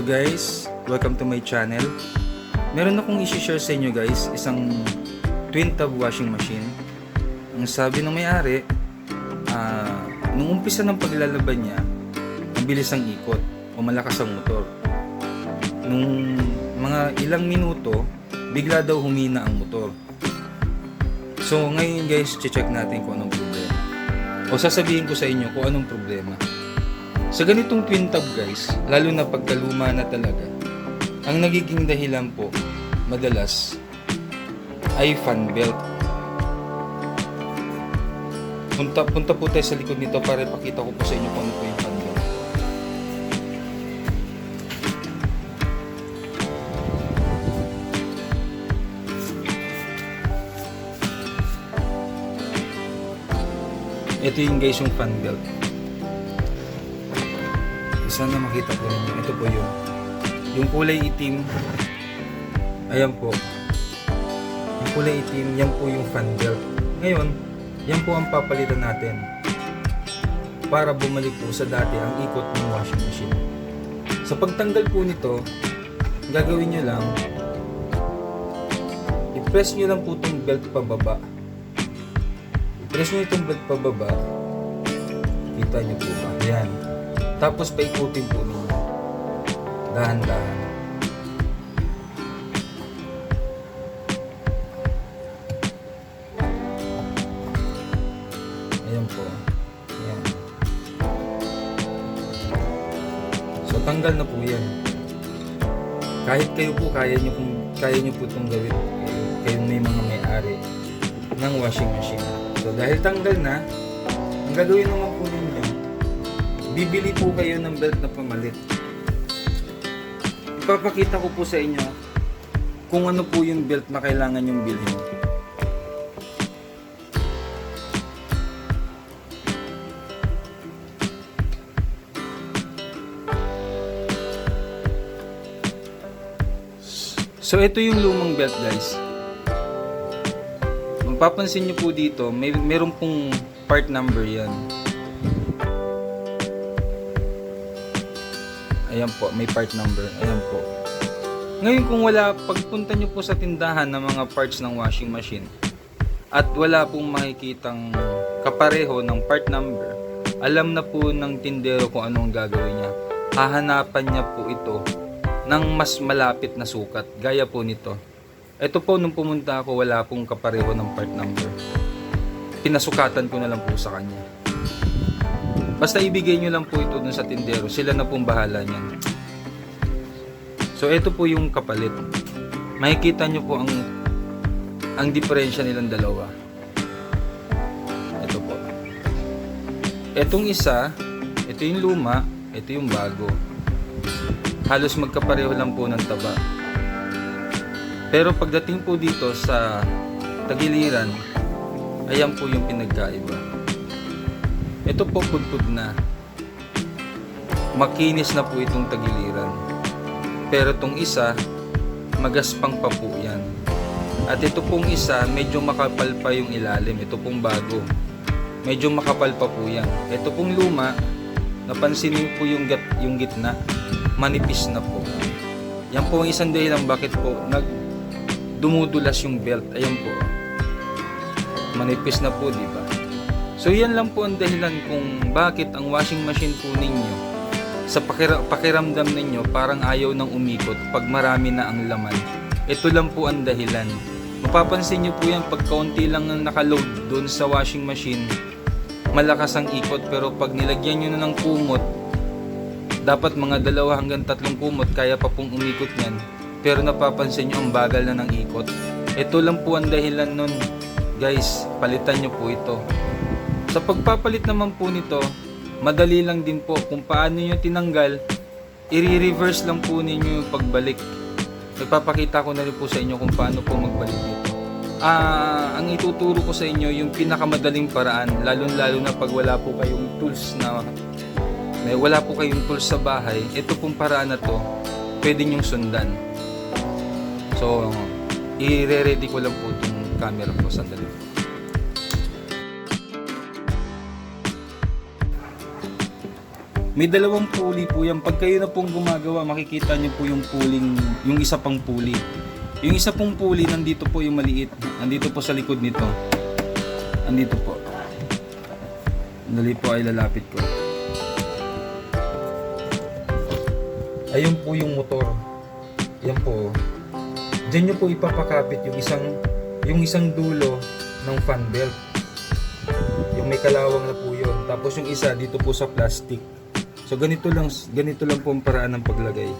Hello guys, welcome to my channel. Meron akong i-share sa inyo guys, isang twin tub washing machine. Ang sabi ng may-ari, ah, nung umpisa ng paglalaban niya, ang ang ikot o malakas ang motor. Nung mga ilang minuto, bigla daw humina ang motor. So ngayon guys, check natin kung anong problema. O sasabihin ko sa inyo kung anong problema. Sa ganitong twin tub guys, lalo na pagkaluma na talaga, ang nagiging dahilan po, madalas, ay fan belt. Punta, punta po tayo sa likod nito para ipakita ko po sa inyo kung ano po yung fan belt. Ito yung guys yung fan belt. Sana makita po. Ito po yung yung kulay itim. Ayan po. Yung kulay itim, yan po yung fan belt. Ngayon, yan po ang papalitan natin para bumalik po sa dati ang ikot ng washing machine. Sa pagtanggal po nito, gagawin nyo lang, i-press nyo lang po itong belt pababa. I-press nyo itong belt pababa. Kita nyo po ba? Yan. Tapos paikutin po ninyo. Dahan-dahan. Ayan po. Ayan. So tanggal na po yan. Kahit kayo po, kaya nyo, kung, kaya nyo po itong gawin. Kayo, kayong may mga may-ari ng washing machine. So dahil tanggal na, ang gagawin naman po ninyo, bibili po kayo ng belt na pamalit. Ipapakita ko po sa inyo kung ano po yung belt na kailangan yung bilhin. So ito yung lumang belt guys. Mapapansin nyo po dito, may meron pong part number yan. Ayan po, may part number. Ayan po. Ngayon kung wala, pagpunta nyo po sa tindahan ng mga parts ng washing machine at wala pong makikitang kapareho ng part number, alam na po ng tindero kung anong gagawin niya. Hahanapan niya po ito ng mas malapit na sukat, gaya po nito. Ito po, nung pumunta ako, wala pong kapareho ng part number. Pinasukatan ko na lang po sa kanya. Basta ibigay nyo lang po ito dun sa tindero. Sila na pong bahala niyan. So, ito po yung kapalit. Makikita nyo po ang ang diferensya nilang dalawa. Ito po. Etong isa, ito yung luma, ito yung bago. Halos magkapareho lang po ng taba. Pero pagdating po dito sa tagiliran, ayan po yung pinagkaiba. Ito po pudpud na. Makinis na po itong tagiliran. Pero itong isa, magaspang pa po yan. At ito pong isa, medyo makapal pa yung ilalim. Ito pong bago. Medyo makapal pa po yan. Ito pong luma, napansin niyo po yung, gat, yung gitna. Manipis na po. Yan po ang isang dahilan bakit po nag dumudulas yung belt. Ayan po. Manipis na po, di ba? So yan lang po ang dahilan kung bakit ang washing machine po ninyo sa pakira- pakiramdam ninyo parang ayaw nang umikot pag marami na ang laman. Ito lang po ang dahilan. Mapapansin nyo po yan pag kaunti lang ang nakaload doon sa washing machine, malakas ang ikot pero pag nilagyan nyo na ng kumot, dapat mga dalawa hanggang tatlong kumot kaya pa pong umikot yan. Pero napapansin nyo ang bagal na ng ikot. Ito lang po ang dahilan nun. Guys, palitan nyo po ito. Sa pagpapalit naman po nito, madali lang din po kung paano nyo tinanggal, i-reverse lang po ninyo yung pagbalik. Nagpapakita ko na rin po sa inyo kung paano po magbalik dito. Ah, ang ituturo ko sa inyo yung pinakamadaling paraan, lalo-lalo na pag wala po kayong tools na may wala po kayong tools sa bahay, ito pong paraan na to, pwede nyong sundan. So, i-ready ko lang po itong camera ko sandali. May dalawang pulley po yan. Pag kayo na pong gumagawa, makikita nyo po yung pulling, yung isa pang pulley. Yung isa pong pulley, nandito po yung maliit. Nandito po sa likod nito. Nandito po. Dali po ay lalapit ko. Ayun po yung motor. Yan po. Diyan nyo po ipapakapit yung isang yung isang dulo ng fan belt. Yung may kalawang na po yun. Tapos yung isa dito po sa plastic. So ganito lang ganito lang po ang paraan ng paglagay.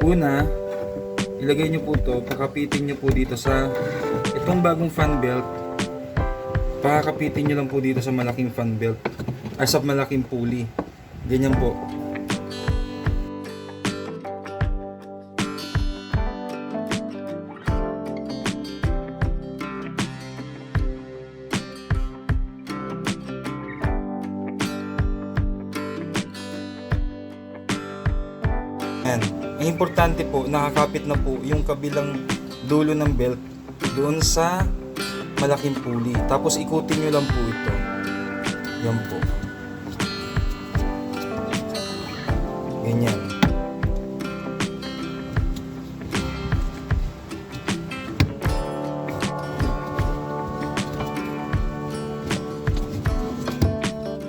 Una, ilagay nyo po to, pakapitin nyo po dito sa itong bagong fan belt. Pakakapitin nyo lang po dito sa malaking fan belt. Ay sa malaking pulley. Ganyan po. Ang importante po, nakakapit na po yung kabilang dulo ng belt doon sa malaking pulley. Tapos ikutin nyo lang po ito. Yan po. Ganyan.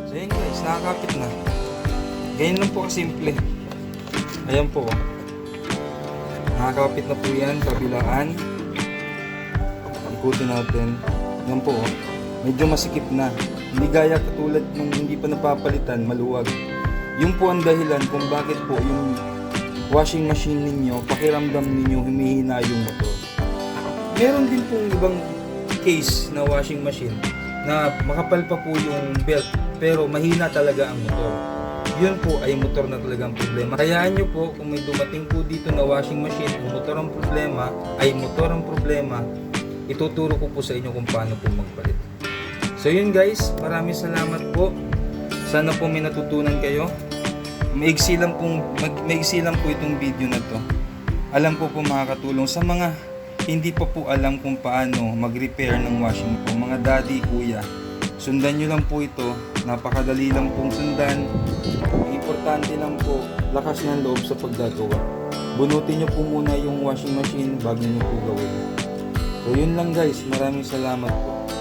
So yun guys, nakakapit na. Ganyan lang po kasimple. Ayan po. Nakakapit na po yan, kabilaan. Ikutin natin. Ayan po. Medyo masikip na. Hindi gaya katulad nung hindi pa napapalitan, maluwag. Yung po ang dahilan kung bakit po yung washing machine ninyo, pakiramdam ninyo humihina yung motor. Meron din pong ibang case na washing machine na makapal pa po yung belt pero mahina talaga ang motor yun po ay motor na talagang problema. Hayaan nyo po kung may dumating po dito na washing machine, kung motor ang problema, ay motor ang problema, ituturo ko po sa inyo kung paano po magpalit. So yun guys, maraming salamat po. Sana po may natutunan kayo. Maigsi lang, pong, maigsi lang po itong video na to. Alam po po makakatulong sa mga hindi pa po alam kung paano mag-repair ng washing po. Mga daddy, kuya, sundan nyo lang po ito. Napakadali lang pong sundan. Importante lang po, lakas ng loob sa paggagawa. Bunutin nyo po muna yung washing machine bago nyo po gawin. So yun lang guys, maraming salamat po.